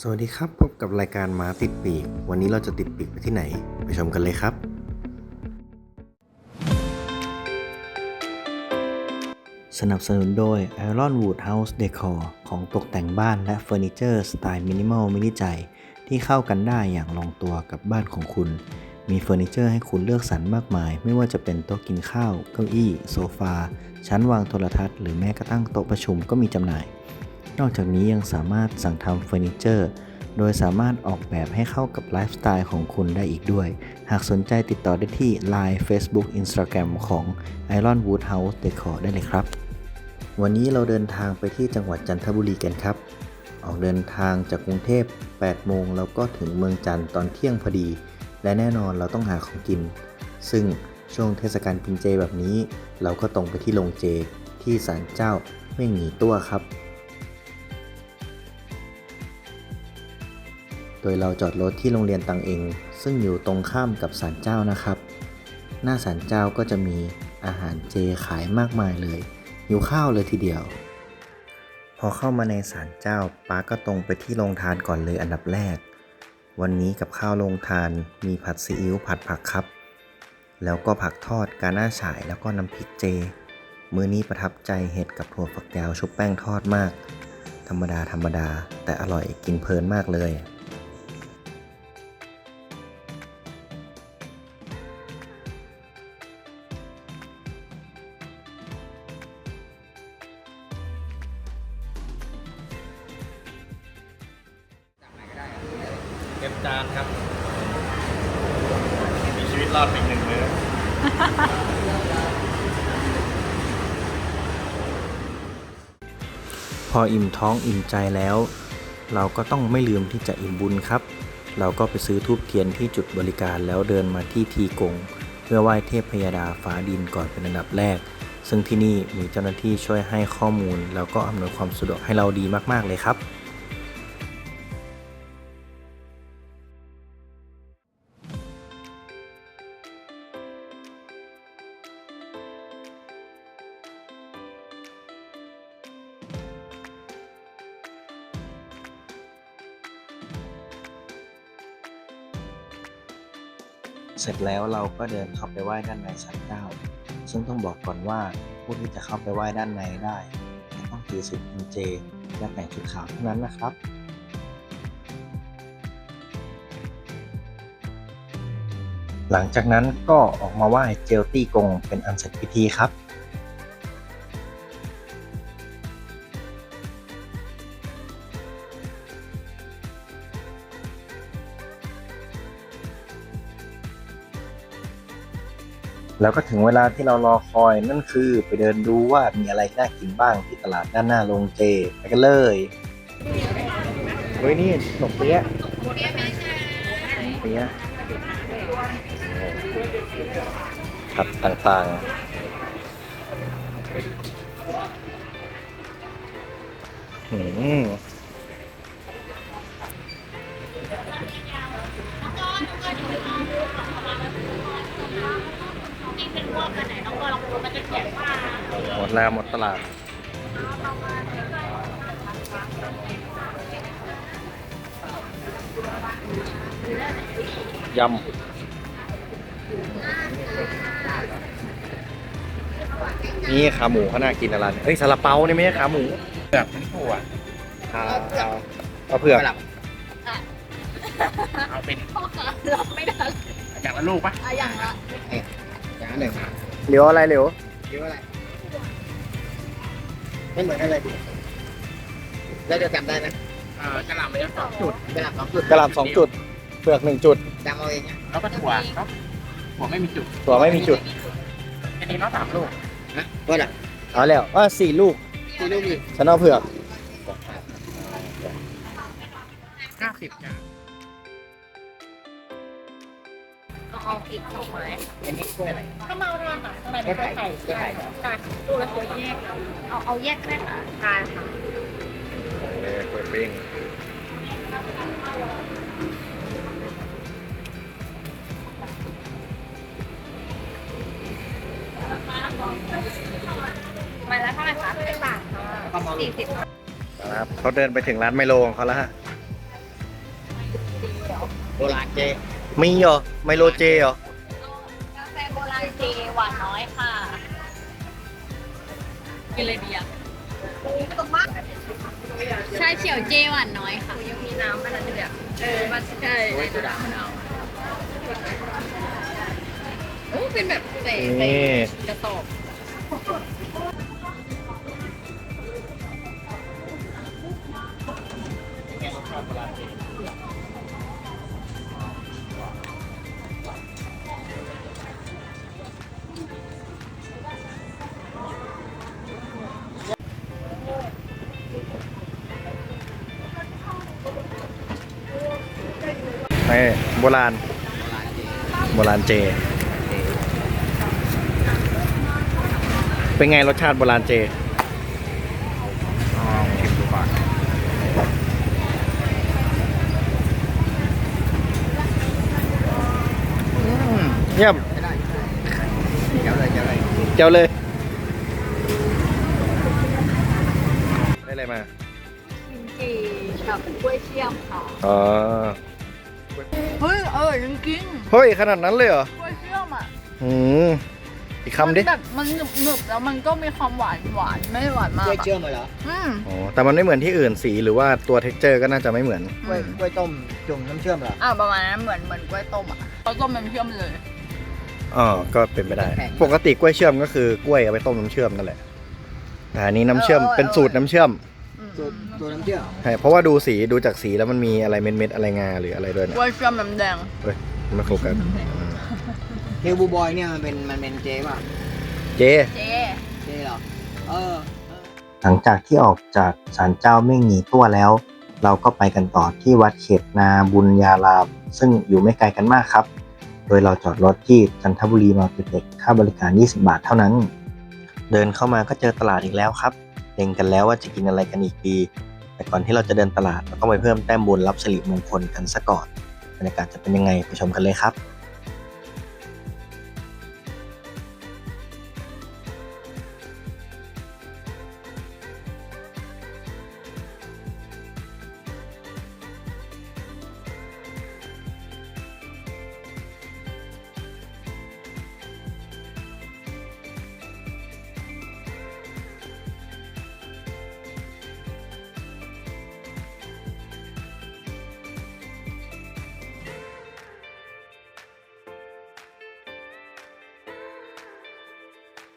สวัสดีครับ พบกับรายการม้าติดปีก วันนี้เราจะติดปีกไปที่ไหน ไปชมกันเลยครับ สนับสนุนโดย Iron Wood House Decor ของตกแต่งบ้านและเฟอร์นิเจอร์สไตล์มินิมอลมินิใจที่เข้ากันได้อย่างลงตัวกับบ้านของคุณ มีเฟอร์นิเจอร์ให้คุณเลือกสรรมากมาย ไม่ว่าจะเป็นโต๊ะกินข้าว เก้าอี้ โซฟา ชั้นวางโทรทัศน์ หรือแม้กระทั่งโต๊ะประชุมก็มีจำหน่าย นอกจากนี้ยังสามารถสั่งทำเฟอร์นิเจอร์ โดยสามารถออกแบบให้เข้ากับไลฟ์สไตล์ของคุณได้อีกด้วย หากสนใจติดต่อได้ที่ Line Facebook Instagram ของ Iron Wood House Decor ได้เลยครับ วันนี้เราเดินทางไปที่จังหวัดจันทบุรีกันครับ ออกเดินทางจากกรุงเทพ 8 โมงแล้วก็ถึงเมืองจันทร์ตอนเที่ยงพอดี และแน่นอนเราต้องหาของกิน ซึ่งช่วงเทศกาลกินเจแบบนี้ เราก็ตรงไปที่โรงเจที่ศาลเจ้าเม่งหนีตัวครับ โดยเราจอดรถที่โรงเรียนตังเอง ซึ่งอยู่ตรงข้ามกับศาลเจ้านะครับ หน้าศาลเจ้าก็จะมีอาหารเจขายมากมายเลยหิวข้าวเลยทีเดียว พอเข้ามาในศาลเจ้าป้าก็ตรงไปที่โรงทานก่อนเลยอันดับแรก วันนี้กับข้าวโรงทานมีผัดซีอิ๊วผัดผักครับ แล้วก็ผักทอดกาหน้าฉายแล้วก็น้ำพริกเจ มื้อนี้ประทับใจเห็ดกับถั่วฝักยาวชุบแป้งทอดมาก ธรรมดาธรรมดา แต่อร่อยกินเพลินมากเลย็บจานครับ มีชีวิตรอดอีกหนึ่งมื้อพออิ่มท้องอิ่มใจแล้ว เราก็ต้องไม่ลืมที่จะอิ่มบุญครับ เราก็ไปซื้อทูบเทียนที่จุดบริการแล้วเดินมาที่ทีกง เพื่อไหว้เทพพยดาฟ้าดินก่อนเป็นอันดับแรก ซึ่งที่นี่มีเจ้าหน้าที่ช่วยให้ข้อมูล แล้วก็อำนวยความสะดวกให้เราดีมากๆเลยครับ เสร็จแล้วเราก็เดินเข้าไปไหว้ด้านในชั้นเก้าซึ่งต้องบอกก่อนว่าผู้ที่จะเข้าไปไหว้ด้านในได้ต้องถือศีลกินเจ และแต่งชุดขาวเท่านั้นนะครับหลังจากนั้นก็ออกมาไหว้เจลตี้กงเป็นอันเสร็จพิธีครับ แล้วก็ถึงเวลาที่เรารอคอยนั่นคือไปเดินดูว่ามีอะไรน่ากินบ้างที่ตลาดด้านหน้าโรงเจไปกันเลยเฮ้ยนี่ขนมเปี๊ยะเปี๊ยะผัดต่างๆอืม แล้วหมดตลาด ยำ นี่ขาหมูเขาน่ากินอะไรเฮ้ยซาลาเปานี่ไม่ใช่ขาหมูเปลือกทั้งถั่วเอาเอาเอาเผือกเอาเป็นพ่อคะรับไม่ได้อย่างละลูกปะอะอย่างละอย่างละหนึ่งเหลียวอะไรเหลียวเรียกว่าอะไร ไม่เหมือนกันเลยแล้วจะจำได้นะเอ่อกระหล่ำมันจะสองจุดกระหล่ำสองจุดกระหล่ำสองจุดเผือกหนึ่งจุดจำเอาเองนะแล้วก็ถั่วเนาะถั่วไม่มีจุดตัวไม่มีจุดแค่นี้เนาะสามลูกนะว่าละเอาแล้วว่าสี่ลูกสี่ลูกอีกฉันเอาเผือก เก้าสิบจ้ะ เอาอีกสองไม้อันนี้กล้วยอะไรก็เมาทานค่ะทำไมไม่ไข่ไข่ค่ดูแล้วตัวแยกเอาเอาแยกได้ค่ะทานค่ะเลยกล้วยปิ้งไม้ละเท่าไหร่คะสิบบาทค่ะสี่สิบครับเขาเดินไปถึงร้านไมโลของเขาแล้วฮะโบราณเจ มีเหรอ ไมโลเจเหรอ กาแฟโบราณเจหวานน้อยค่ะกินเลยดีอะชาเขียวเจหวานน้อยค่ะยังมีน้ำอะไรอยู่อะเออมันใช่โอ้ยสุดามะนาวโอ้เป็นแบบใส่ใส่นี่ กระสอบ นี่โบราณโบราณเจโบราณเจ เป็นไงรสชาติโบราณเจลองชิมดูก่อนอืมเยี่ยมไม่ได้เดี๋ยวเลยเดี๋ยวเลยเจ้าเลย ได้อะไรมากิมจีกับกล้วยเชื่อมค่ะอ๋อ เฮ้ยเออจริงเฮ้ยขนาดนั้นเลยเหรอๆกล้วยเชื่อมอะอืมอีกคำดิ มันแบบมันหนึบหนึบๆแล้วมันก็มีความหวานหวานไม่หวานมากกล้วยอะเชื่อมเหรออืมอ๋อ แต่มันไม่เหมือนที่อื่นสีหรือว่าตัวเท็กเจอร์ก็น่าจะไม่เหมือน กล้วยกล้วยต้มจุ่มน้ำเชื่อมเหรอ อ่าประมาณนั้นเหมือนเหมือนกล้วยต้มอะเขาต้มเป็นเชื่อมเลย อ๋อ ก็เป็นไปได้แข็งปกติกล้วยเชื่อมก็คือกล้วยเอาไปต้มน้ำเชื่อมนั่นแหละ แต่อันนี้น้ำเชื่อมเออเออ เป็นสูตรน้ำเชื่อมอืม ตัวตัวน้ำเชื่อมใช่เพราะว่าดูสีดูจากสีแล้วมันมีอะไรเม็ดๆอะไรงาหรืออะไรด้วยกนะล้วยเชื่อมน้ำแดงเฮ้ยไม่โฟกัสเฮลบูบอยเนี่ยมันเป็นมันเป็นเจป่ะเจ เจเจเหรอเออ หลังจากที่ออกจากศาลเจ้าเม่งหนีตัวแล้ว เราก็ไปกันต่อที่วัดเขตนาบุญญาราม ซึ่งอยู่ไม่ไกลกันมากครับ โดยเราจอดรถที่จันทบุรีมาติเด็กค่าบริการ 20 บาทเท่านั้น เดินเข้ามาก็เจอตลาดอีกแล้วครับ เล็งกันแล้วว่าจะกินอะไรกันอีกดี แต่ก่อนที่เราจะเดินตลาดเราต้องไปเพิ่มแต้มบุญรับสิริมงคลกันซะก่อนบรรยากาศจะเป็นยังไงไปชมกันเลยครับ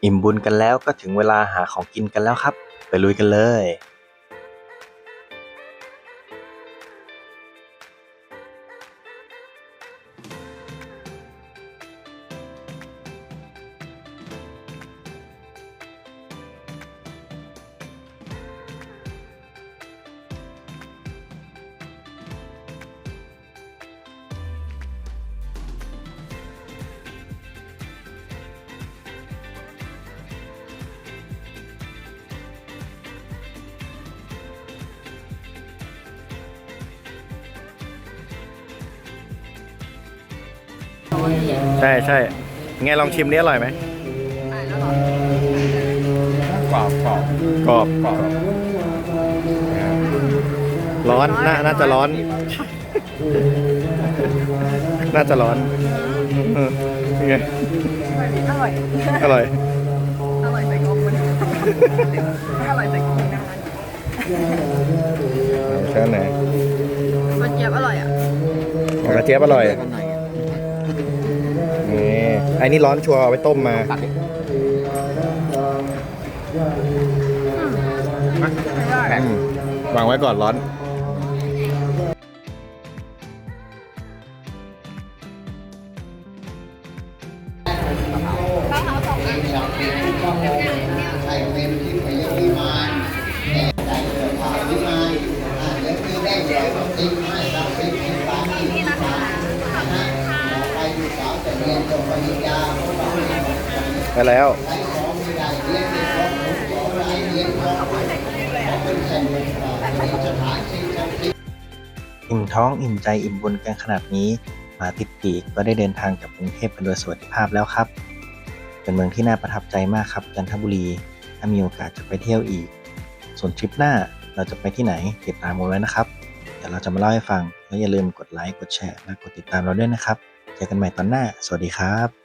อิ่มบุญกันแล้วก็ถึงเวลาหาของกินกันแล้วครับ ไปลุยกันเลย ใช่ใช่ไงลองชิมนี่อร่อยไหมกรอบกรอบกรอบกรอบ ร้อนน่าน่าจะร้อน น่าจะร้อนเออเป็นไงอร่อย อร่อย อร่อยแต่งงมันไม่อร่อยแต่งงนะแค่ไหนมันเจี๊ยบอร่อยอะอ๋อกระเจี๊ยบอร่อย กันหน่อยนี่ไอ้นี่ร้อนชัวร์เอาไปต้มมาตัดดิไม่ได้อืมวางไว้ก่อนร้อน ไปแล้ว อิ่มท้องอิ่มใจอิ่มบุญกันขนาดนี้มาติดปีกก็ได้เดินทางกับกรุงเทพเป็นโดยสวัสดิภาพแล้วครับ เป็นเมืองที่น่าประทับใจมากครับจันทบุรีถ้ามีโอกาสจะไปเที่ยวอีก ส่วนทริปหน้าเราจะไปที่ไหนติดตามกันไว้นะครับเดี๋ยวเราจะมาเล่าให้ฟัง และอย่าลืมกดไลค์กดแชร์และกดติดตามเราด้วยนะครับ เจอกันใหม่ตอนหน้า สวัสดีครับ